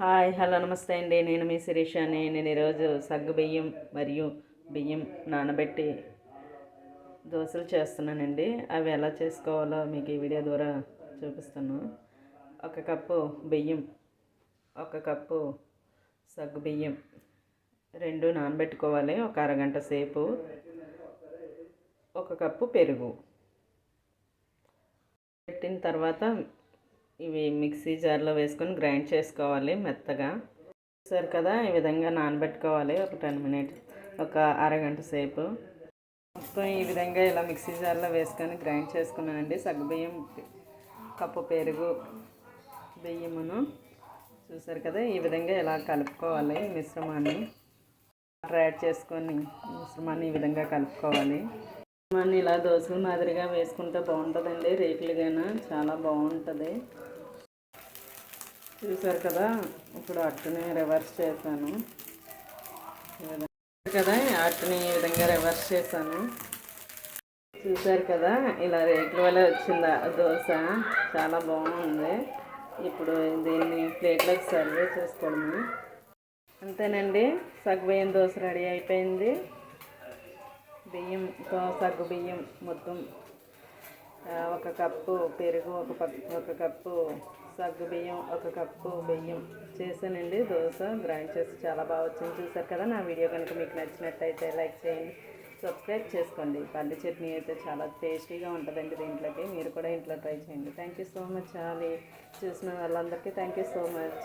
Hi hello నమస్తే అండి. నేను మీ శిరీషాని నేను ఈరోజు సగ్గు బియ్యం మరియు బియ్యం నానబెట్టి దోశలు చేస్తున్నానండి. అవి ఎలా చేసుకోవాలో మీకు ఈ వీడియో ద్వారా చూపిస్తాను. ఒక కప్పు బియ్యం ఒక కప్పు సగ్గు బియ్యం రెండు నానబెట్టుకోవాలి. ఒక అరగంట సేపు. ఒక కప్పు పెరుగు. పెట్టిన తర్వాత ఇవి మిక్సీ జార్లో వేసుకొని గ్రైండ్ చేసుకోవాలి మెత్తగా. చూసారు కదా ఈ విధంగా నానబెట్టుకోవాలి ఒక టెన్ మినిట్ ఒక అరగంట సేపు. మొత్తం ఈ విధంగా ఇలా మిక్సీ జార్లో వేసుకొని గ్రైండ్ చేసుకున్నానండి. సగ్గుబియ్యం కప్పు పెరుగు బియ్యమును చూసారు కదా ఈ విధంగా ఇలా కలుపుకోవాలి మిశ్రమాన్ని. వాటర్ యాడ్ చేసుకొని మిశ్రమాన్ని ఈ విధంగా కలుపుకోవాలి. మనం ఇలా దోశల మాదిరిగా వేసుకుంటే బాగుంటుందండి రేకులుగాన చాలా బాగుంటుంది. చూసారు కదా ఇప్పుడు అట్టుని రివర్స్ చేశాను. కదా అట్టుని ఈ విధంగా రివర్స్ చేశాను. చూసారు కదా ఇలా రేకుల వల్ల వచ్చింది దోశ చాలా బాగుంది. ఇప్పుడు దీన్ని ప్లేట్లోకి సర్వ్ చేసుకోవడము. అంతేనండి సగ్గుబియ్యం దోశ రెడీ అయిపోయింది. బియ్యంతో సగ్గు బియ్యం మొత్తం ఒక కప్పు పెరుగు ఒక ఒక కప్పు సగ్గు బియ్యం ఒక కప్పు బియ్యం చేశానండి. దోశ గ్రైండ్ చేసి చాలా బాగా వచ్చింది. చూసారు కదా నా వీడియో కనుక మీకు నచ్చినట్టయితే లైక్ చేయండి సబ్స్క్రైబ్ చేసుకోండి. పల్లి చట్నీ అయితే చాలా టేస్టీగా ఉంటుందండి దీంట్లోకి. మీరు కూడా ఇంట్లో ట్రై చేయండి. థ్యాంక్ యూ సో మచ్ చాలి చూసిన వాళ్ళందరికీ థ్యాంక్ యూ సో మచ్.